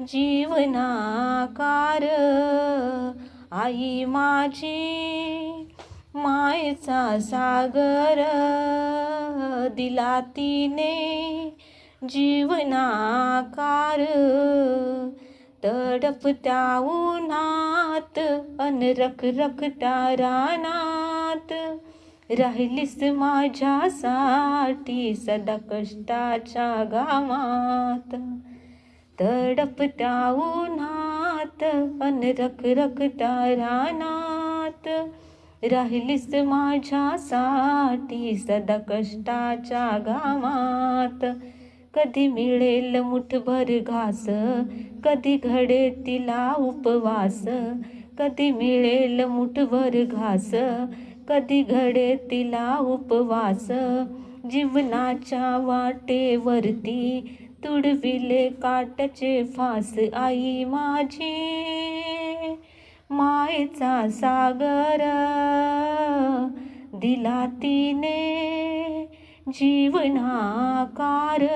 जीवनाकार आई माझी मायचा सागर दिला तिने जीवनाकार. तडपत्या उन्हात अन रखता रानात राहिलीस माझ्यासाठी सदा कष्टाच्या गावात. तडपता उन्हात अन रखरखत्या रानात राहिलीस माझ्यासाठी सदा कष्टाच्या गावात। कधी मिळेल मुठभर घास कधी घडे तिला उपवास। कधी मिळेल मुठभर घास कधी घडे तिला उपवास। जीवनाच्या वाटेवरती तुडविले काटाचे फास आई माझी. मायेचा सागर दिला तिने जीवनाकार.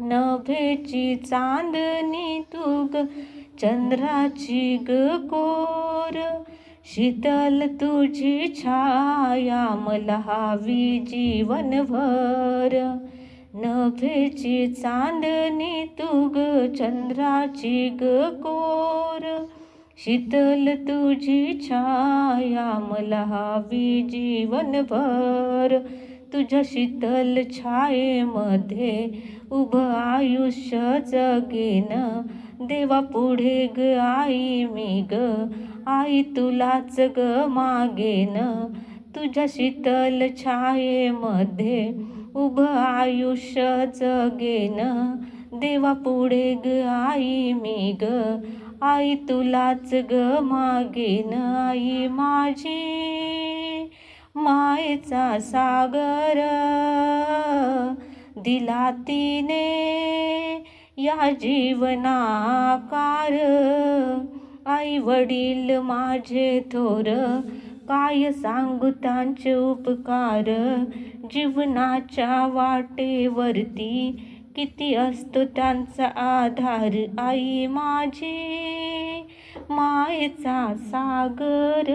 नभेची चांदणी तुग चंद्राची गोर शीतल तुझी छाया मला हवी जीवनभर. नभेची चांदणी तुग चंद्राची ग कोर. शीतल तुझी छाया मला हवी जीवनभर. तुझ्या शीतल छायेमध्ये उभं आयुष्य जगेन. देवा पुढे ग आई मी ग आई तुलाच ग मागेन. तुझ्या शीतल छायेमध्ये उभं आयुष्य जगेन देवा पुढे ग आई मी ग. आई तुलाच ग मागेन. आई माझी मायेचा सागर. दिला तिने या जीवनाकार. आई वडील माझे थोर. काय सांगू त्यांचे उपकार जीवनाच्या वाटेवरती किती असतो त्यांचा आधार? आई माझी मायेचा सागर.